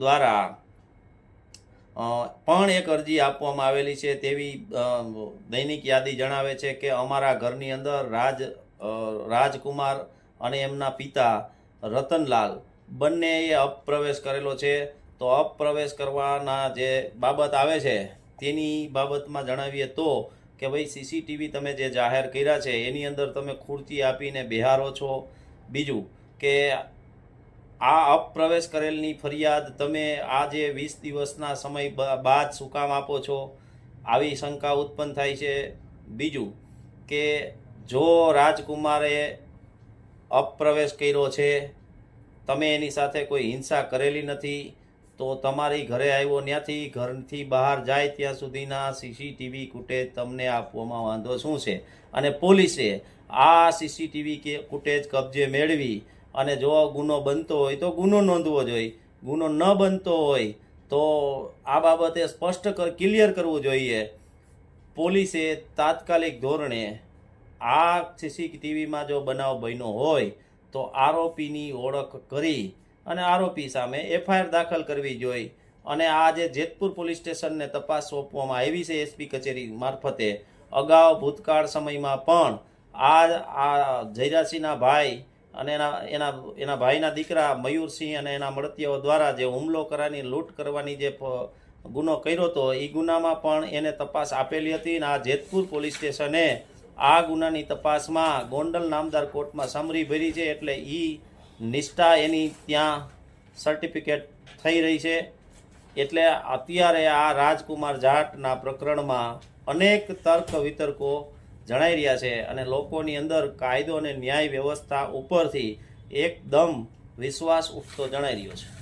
દ્વારા પણ એક અરજી આપવામાં આવેલી છે તેવી દૈનિક યાદી જણાવે છે કે અમારા ઘરની અંદર રાજ રાજકુમાર અને એમના પિતા રતનલાલ બંનેએ અપપ્રવેશ કરેલો છે. તો અપપ્રવેશ કરવાના જે બાબત આવે છે તેની બાબતમાં જણાવીએ તો કે ભાઈ સીસીટીવી તમે જે જાહેર કર્યા છે એની અંદર તમે ખુરતી આપીને બિહારો છો. બીજું કે આ અપ્રવેશ કરેલની ફરિયાદ તમે આ જે વીસ દિવસના સમય બાદ શું કામ આપો છો? આવી શંકા ઉત્પન્ન થાય છે. બીજું કે જો રાજકુમારે અપ્રવેશ કર્યો છે, તમે એની સાથે કોઈ હિંસા કરેલી નથી, તો તમારી ઘરે આવ્યો ત્યાંથી ઘરથી બહાર જાય ત્યાં સુધીના સીસીટીવી ફૂટેજ તમને આપવામાં વાંધો શું છે? અને પોલીસે આ સીસીટીવી કે ફૂટેજ કબજે મેળવી અને જો ગુનો બનતો હોય તો ગુનો નોંધવો જોઈએ. ગુનો ન બનતો હોય તો આ બાબતે સ્પષ્ટ ક્લિયર કરવું જોઈએ. પોલીસે તાત્કાલિક ધોરણે આ સીસીટીવીમાં જો બનાવ બન્યો હોય તો આરોપીની ઓળખ કરી અને આરોપી સામે એફઆઈઆર દાખલ કરવી જોઈએ. અને આ જે જેતપુર પોલીસ સ્ટેશનને તપાસ સોંપવામાં આવી છે એસપી કચેરી મારફતે. અગાઉ ભૂતકાળ સમયમાં પણ આ આ જયરાજસિંહના ભાઈ અને એના એના એના ભાઈના દીકરા મયુરસિંહ અને એના મળતીઓ દ્વારા જે હુમલો કરવાની લૂંટ કરવાની જે ગુનો કર્યો હતો એ ગુનામાં પણ એને તપાસ આપેલી હતી અને આ જેતપુર પોલીસ સ્ટેશને આ ગુનાની તપાસમાં ગોંડલ નામદાર કોર્ટમાં સમરી ભરી છે એટલે એ નિષ્ઠા એની ત્યાં સર્ટિફિકેટ થઈ રહી છે. એટલે અત્યારે આ રાજકુમાર જાટના પ્રકરણમાં અનેક તર્ક વિતર્કો જણાઈ રહ્યા છે અને લોકોની અંદર કાયદો અને ન્યાય વ્યવસ્થા ઉપરથી એકદમ વિશ્વાસ ઉઠતો જણાઈ રહ્યો છે.